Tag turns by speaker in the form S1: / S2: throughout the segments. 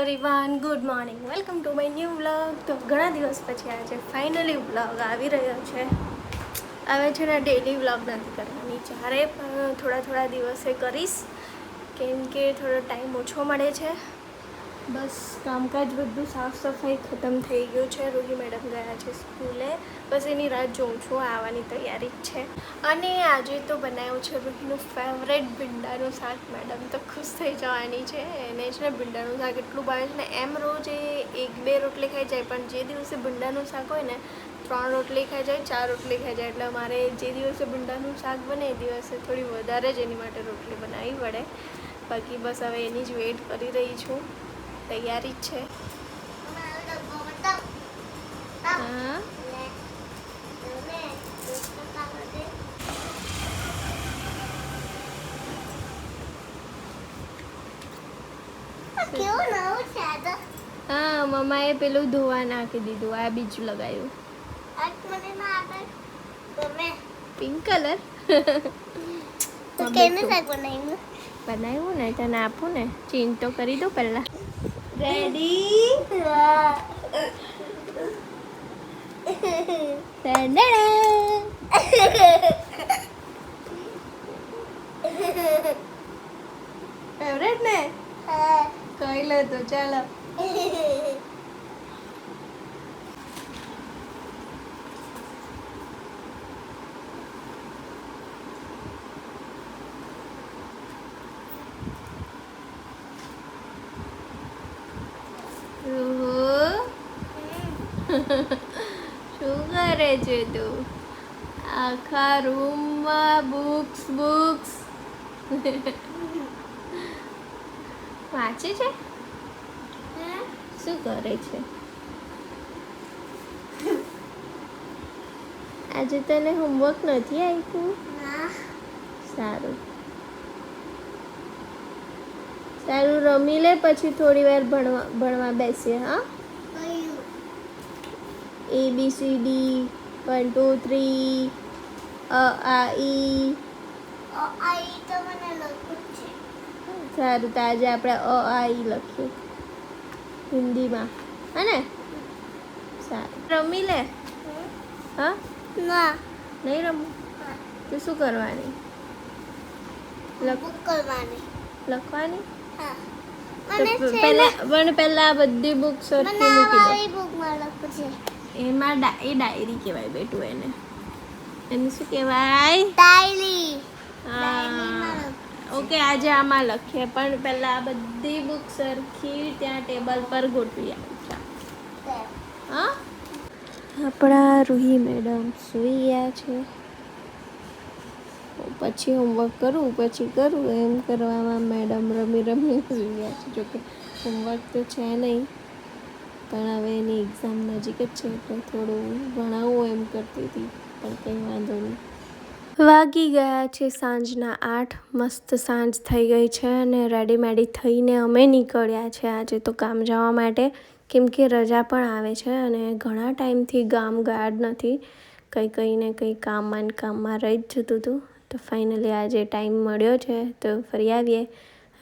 S1: Everyone good morning welcome to my new vlog તો ઘણા દિવસ પછી આજે ફાઇનલી વ્લોગ આવી રહ્યો છે. હવે છે ને ડેલી વ્લોગ નથી કરવાની. જ્યારે પણ થોડા થોડા દિવસે કરીશ, કેમ કે થોડો ટાઈમ ઓછો મળે છે. બસ કામકાજ બધું સાફ સફાઈ ખતમ થઈ ગયું છે. રોહી મેડમ ગયા છે સ્કૂલે. બસ એની રાહ જોઉં છું. આવવાની તૈયારી જ છે. અને આજે તો બનાવ્યું છે રોહીનું ફેવરેટ ભીંડાનું શાક. મેડમ તો ખુશ થઈ જવાની છે. એને છે ને ભીંડાનું શાક એટલું ભાવે છે ને, એમ રોજ એ એક બે રોટલી ખાઈ જાય, પણ જે દિવસે ભીંડાનું શાક હોય ને, ત્રણ રોટલી ખાઈ જાય, ચાર રોટલી ખાઈ જાય. એટલે મારે જે દિવસે ભીંડાનું શાક બને, એ દિવસે થોડી વધારે જ એની માટે રોટલી બનાવી પડે બાકી બસ હવે એની જ વેઇટ કરી રહી છું. તૈયારી છે. હા. મમ્માએ પેલું ધોવા નાખી દીધું આ બીજું લગાવ્યું પિંક કલર?
S2: બનાવ્યું?
S1: ને તને આપું ને? ચેન્જ તો કરી દો પહેલા. રેડી ફેવરેટ ને કહી લે તો ચાલો રૂહુ શું કરે છે તું આખા રૂમમાં બુક્સ બુક્સ વાંચે છે? શું કરે છે? આજે તને હોમવર્ક નથી આપ્યું? સારું. સારું રમી લે પછી થોડી વાર ભણવા ભણવા બેસીએ હા? A B C D one two three અ આ ઈ. સારું તો આજે આપણે અ આ ઈ લખીએ. હિન્દીમાં. હા ને? સારું. રમી લે. હા?
S2: ના.
S1: નહીં રમવું તો શું કરવાની?
S2: કરવાની.
S1: લખવાની?
S2: હા. મને
S1: પહેલા પણ પહેલા બધી બુક સરખી મૂકી દો.
S2: બુકમાં લખું છે.
S1: એમાં એ ડાયરી કહેવાય બેટું એને. એને શું કહેવાય?
S2: ડાયરી.
S1: ઓકે આજે આમાં લખીએ પણ પહેલા આ બધી બુક સરખી ત્યાં ટેબલ પર ગોઠવી
S2: આવી.
S1: હા? આપણા રૂહી મેડમ સૂઈ ગયા છે. પછી હોમવર્ક કરું પછી કરું એમ કરવામાં મેડમ રમી રમી સૂઈ ગયા છે. જોકે હોમવર્ક તો છે નહીં. પણ હવે એની એક્ઝામ નજીક જ છે, એટલે થોડું ભણાવવું એમ કરતી હતી, પણ કંઈ વાંધો નહીં. વાગી ગયા છે સાંજના આઠ, મસ્ત સાંજ થઈ ગઈ છે અને રેડીમેડી થઈને અમે નીકળ્યા છે આજે તો કામ જવા માટે, કેમ કે રજા પણ આવે છે અને ઘણા ટાઈમથી ગામ ગાઢ નથી, કંઈ કંઈ ને કંઈ કામમાં ને કામમાં રહી જ જતું હતું, તો ફાઇનલી આજે ટાઈમ મળ્યો છે, તો ફરી આવીએ.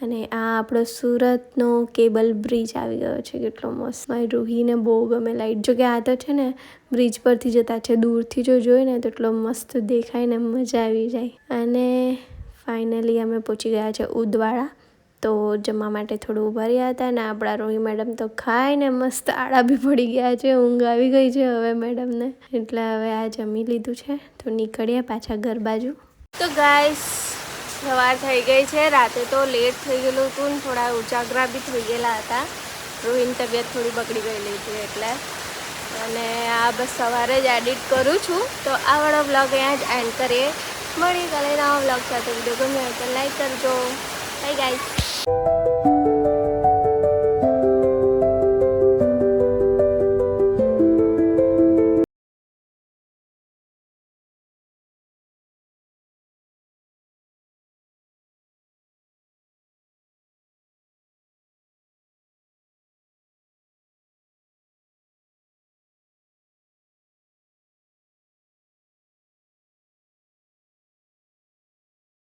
S1: અને આ આપણો સુરતનો કેબલ બ્રિજ આવી ગયો છે, કેટલો મસ્ત. મારી રૂહીને બહુ ગમે લાઈટ. જો કે આ તો છે ને, બ્રિજ પરથી જતા છે, દૂરથી જો જોઈએ ને તો એટલો મસ્ત દેખાય ને મજા આવી જાય. અને ફાઇનલી અમે પહોંચી ગયા છે ઉદવાડા. તો જમવા માટે થોડું ઊભા રહ્યા હતા ને આપણા રોહી મેડમ તો ખાઈને મસ્ત આડા બી પડી ગયા છે, ઊંઘ આવી ગઈ છે હવે મેડમને. એટલે હવે આ જમી લીધું છે. તો નીકળીએ પાછા ઘર બાજુ. તો ગાઈસ સવાર થઈ ગઈ છે. રાતે તો લેટ થઈ ગયેલું હતું ને થોડા ઉજાગરા બી થઈ ગયેલા હતા. રોહિની તબિયત થોડી બગડી ગયેલી હતી એટલે. અને આ બસ સવારે જ એડિટ કરું છું. તો આ વાળો બ્લોગ અહીંયા જ એન્ડ કરીએ. મળી કાલે નવા બ્લોગ સાથે. વીડિયો ગમ્યો તો લાઈક કરજો. Bye guys